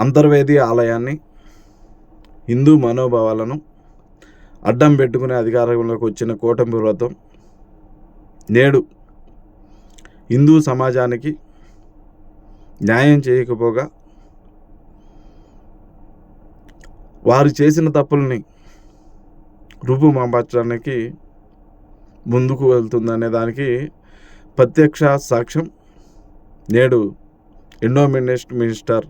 అంతర్వేది ఆలయాన్ని హిందూ మనోభావాలను అడ్డం పెట్టుకునే అధికారంలోకి వచ్చిన కూటమి ప్రభుత్వం నేడు హిందూ సమాజానికి న్యాయం చేయకపోగా వారు చేసిన తప్పుల్ని రూపుమాపరచడానికి ముందుకు వెళ్తుందనే దానికి ప్రత్యక్ష సాక్ష్యం నేడు ఎండోమినిస్ట్ మినిస్టర్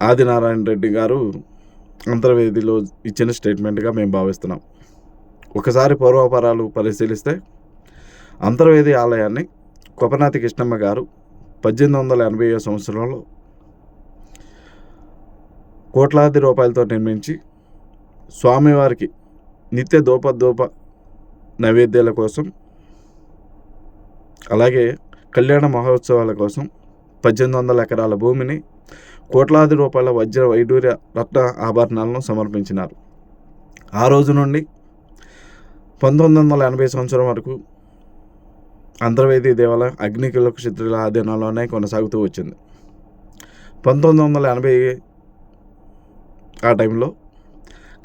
ఆదినారాయణ రెడ్డి గారు అంతర్వేదిలో ఇచ్చిన స్టేట్మెంట్గా మేము భావిస్తున్నాం. ఒకసారి పూర్వాపరాలు పరిశీలిస్తే అంతర్వేది ఆలయాన్ని కొపనాతి కృష్ణమ్మ గారు పద్దెనిమిది వందల ఎనభై సంవత్సరంలో కోట్లాది రూపాయలతో నిర్మించి స్వామివారికి నిత్య దోపదోప నైవేద్యాల కోసం అలాగే కళ్యాణ మహోత్సవాల కోసం పద్దెనిమిది వందల ఎకరాల భూమిని కోట్లాది రూపాయల వజ్ర వైడూర్య రత్న ఆభరణాలను సమర్పించినారు. ఆ రోజు నుండి పంతొమ్మిది వందల ఎనభై సంవత్సరం వరకు అంతర్వేది దేవాలయం అగ్నికుల క్షత్రుల ఆధీనంలోనే కొనసాగుతూ వచ్చింది. పంతొమ్మిది వందల ఎనభై ఆ టైంలో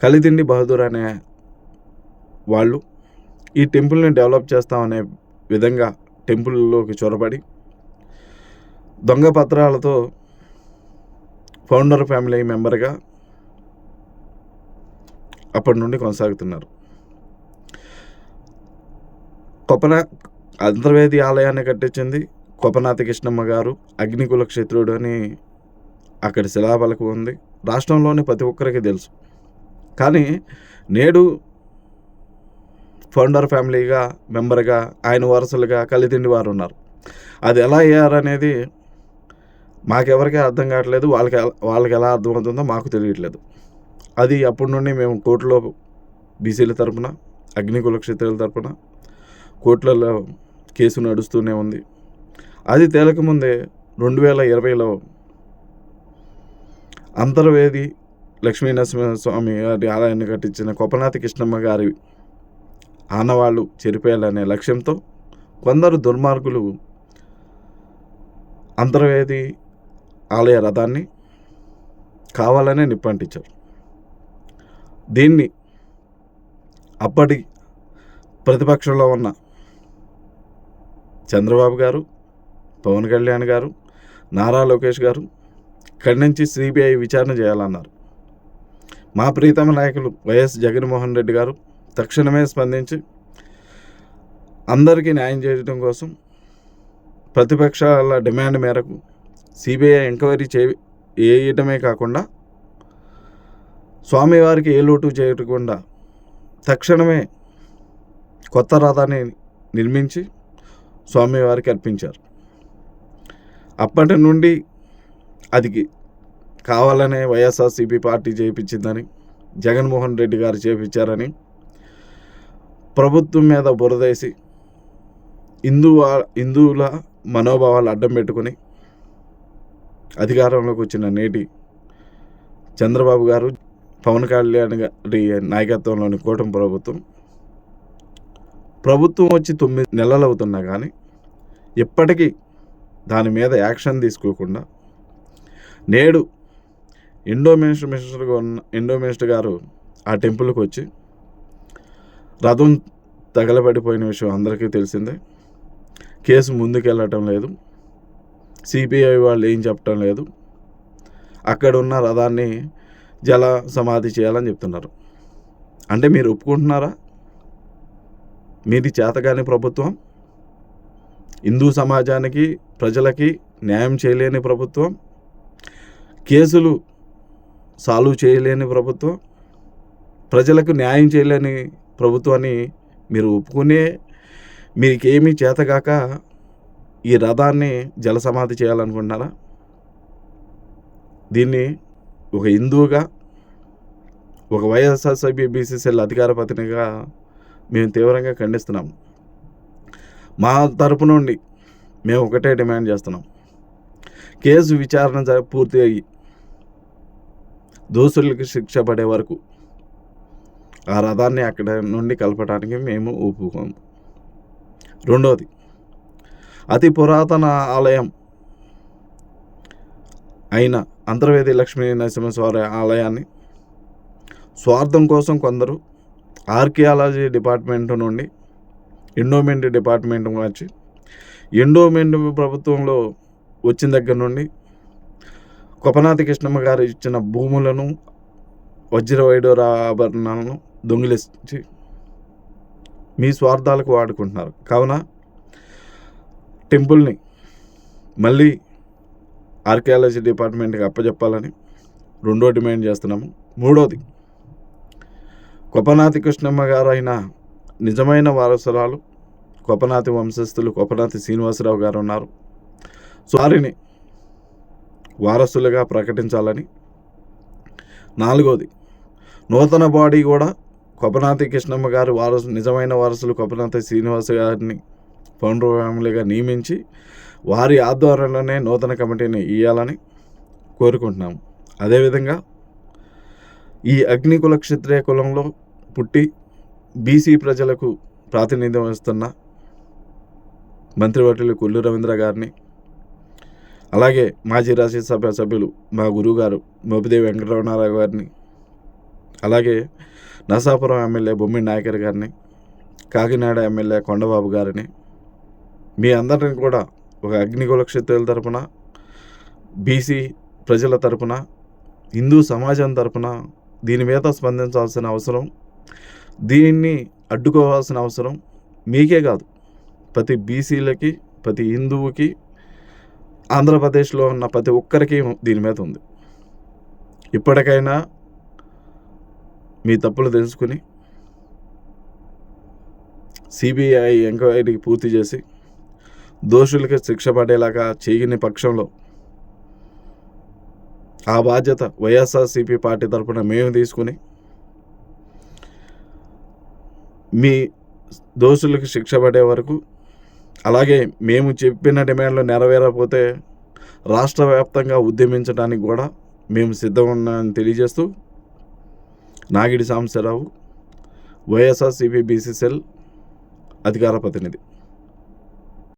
కలిదిండి బహదూర్ అనే వాళ్ళు ఈ టెంపుల్ని డెవలప్ చేస్తామనే విధంగా టెంపుల్లోకి చొరబడి దొంగ పత్రాలతో ఫౌండర్ ఫ్యామిలీ మెంబర్గా అప్పటి నుండి కొనసాగుతున్నారు. కొపన అంతర్వేది ఆలయాన్ని కట్టించింది కొపనాథ కృష్ణమ్మ గారు అగ్నికుల క్షత్రుడు అని అక్కడి శిలాబలకు ఉంది. రాష్ట్రంలోని ప్రతి ఒక్కరికి తెలుసు. కానీ నేడు ఫౌండర్ ఫ్యామిలీగా మెంబర్గా ఆయన వారసులుగా కలితిండి వారు ఉన్నారు అది ఎలా అయ్యారనేది మాకెవరికి అర్థం కావట్లేదు వాళ్ళకి వాళ్ళకి ఎలా అర్థమవుతుందో మాకు తెలియట్లేదు. అది అప్పటి నుండి మేము కోర్టులో బీసీల తరపున అగ్నికుల క్షేత్రాల తరపున కోర్టులలో కేసు నడుస్తూనే ఉంది. అది తేలకముందే రెండు వేల ఇరవైలో అంతర్వేది లక్ష్మీనరసింహస్వామి గారి ఆలయాన్ని కట్టించిన కొపనాథ కృష్ణమ్మ గారి ఆనవాళ్ళు చెరిపేయాలనే లక్ష్యంతో కొందరు దుర్మార్గులు అంతర్వేది ఆలయ రథాన్ని కావాలనే నిప్పంటించారు. దీన్ని అప్పటి ప్రతిపక్షంలో ఉన్న చంద్రబాబు గారు పవన్ కళ్యాణ్ గారు నారా లోకేష్ గారు ఖండించి సిబిఐ విచారణ చేయాలన్నారు. మా ప్రీతమ నాయకులు వైఎస్ జగన్మోహన్ రెడ్డి గారు తక్షణమే స్పందించి అందరికీ న్యాయం చేయడం కోసం ప్రతిపక్షాల డిమాండ్ మేరకు సిబిఐ ఎంక్వైరీ చే వేయటమే కాకుండా స్వామివారికి ఏ లోటు చేయకుండా తక్షణమే కొత్త రథాన్ని నిర్మించి స్వామివారికి అర్పించారు. అప్పటి నుండి అది కావాలనే వైఎస్ఆర్సీపీ పార్టీ చేయించిందని జగన్మోహన్ రెడ్డి గారు చేపించారని ప్రభుత్వం మీద బురదేసి హిందూ హిందువుల మనోభావాలు అడ్డం పెట్టుకుని అధికారంలోకి వచ్చిన నేటి చంద్రబాబు గారు పవన్ కళ్యాణ్ గారి నాయకత్వంలోని కూటమి ప్రభుత్వం ప్రభుత్వం వచ్చి తొమ్మిది నెలలు అవుతున్నా కానీ ఇప్పటికీ దాని మీద యాక్షన్ తీసుకోకుండా నేడు ఇండో మినిస్టర్ మినిస్టర్గా ఉన్న ఇండో మినిస్టర్ గారు ఆ టెంపుల్కి వచ్చి రథం తగలబడిపోయిన విషయం అందరికీ తెలిసిందే. కేసు ముందుకెళ్ళటం లేదు. సిపిఐ వాళ్ళు ఏం చెప్పటం లేదు. అక్కడ ఉన్న రథాన్ని జల సమాధి చేయాలని చెప్తున్నారు. అంటే మీరు ఒప్పుకుంటున్నారా? మీది చేతగాని ప్రభుత్వం హిందూ సమాజానికి ప్రజలకి న్యాయం చేయలేని ప్రభుత్వం కేసులు సాల్వ్ చేయలేని ప్రభుత్వం ప్రజలకు న్యాయం చేయలేని ప్రభుత్వాన్ని మీరు ఒప్పుకునే మీకేమీ చేతగాక ఈ రథాన్ని జలసమాధి చేయాలనుకుంటున్నారా? దీన్ని ఒక హిందువుగా ఒక వైఎస్ఆర్సీపీ బీసీసీఎల్ అధికార ప్రతినిధిగా మేము తీవ్రంగా ఖండిస్తున్నాం. మా తరపు నుండి మేము ఒకటే డిమాండ్ చేస్తున్నాం. కేసు విచారణ పూర్తి అయ్యి దోషులకి శిక్ష పడే వరకు ఆ రథాన్ని అక్కడ నుండి కలపడానికి మేము ఒప్పుకోము రెండవది అతి పురాతన ఆలయం అయిన అంతర్వేది లక్ష్మీ నరసింహస్వామి ఆలయాన్ని స్వార్థం కోసం కొందరు ఆర్కియాలజీ డిపార్ట్మెంట్ నుండి ఎండోమెంట్ డిపార్ట్మెంట్ వచ్చి ఎండోమెంట్ ప్రభుత్వంలో వచ్చిన దగ్గర నుండి కొపనాతి కృష్ణమ్మ గారు ఇచ్చిన భూములను వజ్రవైడూర ఆభరణాలను దొంగిలించి మీ స్వార్థాలకు వాడుకుంటున్నారు. కావున టెంపుల్ని మళ్ళీ ఆర్కియాలజీ డిపార్ట్మెంట్కి అప్పచెప్పాలని రెండో డిమాండ్ చేస్తున్నాము. మూడోది కొపనాతి కృష్ణమ్మ గారు అయిన నిజమైన వారసురాలు కొపనాతి వంశస్థులు కొపనాతి శ్రీనివాసరావు గారు ఉన్నారు. సో వారిని వారసులుగా ప్రకటించాలని. నాలుగోది నూతన బాడీ కూడా కొపనాతి కృష్ణమ్మ గారు వారసు నిజమైన వారసులు కొపనాతి శ్రీనివాస గారిని ఫౌండర్ ఫ్యామిలీగా నియమించి వారి ఆధ్వర్యంలోనే నూతన కమిటీని ఇవ్వాలని కోరుకుంటున్నాము. అదేవిధంగా ఈ అగ్నికుల క్షత్రియ కులంలో పుట్టి బీసీ ప్రజలకు ప్రాతినిధ్యం వస్తున్న మంత్రివర్యులు కొల్లు రవీంద్ర గారిని అలాగే మాజీ రాజ్యసభ సభ్యులు మా గురువుగారు మోపిదేవి వెంకటరమణారావు గారిని అలాగే నరసాపురం ఎమ్మెల్యే బొమ్మి నాయకర్ గారిని కాకినాడ ఎమ్మెల్యే కొండబాబు గారిని మీ అందరిని కూడా ఒక అగ్నిగోళ క్షత్రియుల తరపున బీసీ ప్రజల తరపున హిందూ సమాజం తరపున దీని మీద స్పందించాల్సిన అవసరం దీన్ని అడ్డుకోవాల్సిన అవసరం మీకే కాదు. ప్రతి బీసీలకి ప్రతి హిందువుకి ఆంధ్రప్రదేశ్లో ఉన్న ప్రతి ఒక్కరికి దీని మీద ఉంది. ఇప్పటికైనా మీ తప్పులు తెలుసుకుని సిబిఐ ఎంక్వైరీ పూర్తి చేసి దోషులకి శిక్ష పడేలాగా చేయని పక్షంలో ఆ బాధ్యత వైఎస్ఆర్సీపీ పార్టీ తరఫున మేము తీసుకుని మీ దోషులకు శిక్ష పడే వరకు అలాగే మేము చెప్పిన డిమాండ్లు నెరవేరకపోతే రాష్ట్ర వ్యాప్తంగా ఉద్యమించడానికి కూడా మేము సిద్ధం ఉన్నామని తెలియజేస్తూ నాగిడి సాంబశివరావు వైఎస్ఆర్సీపీ బీసీసీఎల్ అధికార ప్రతినిధి.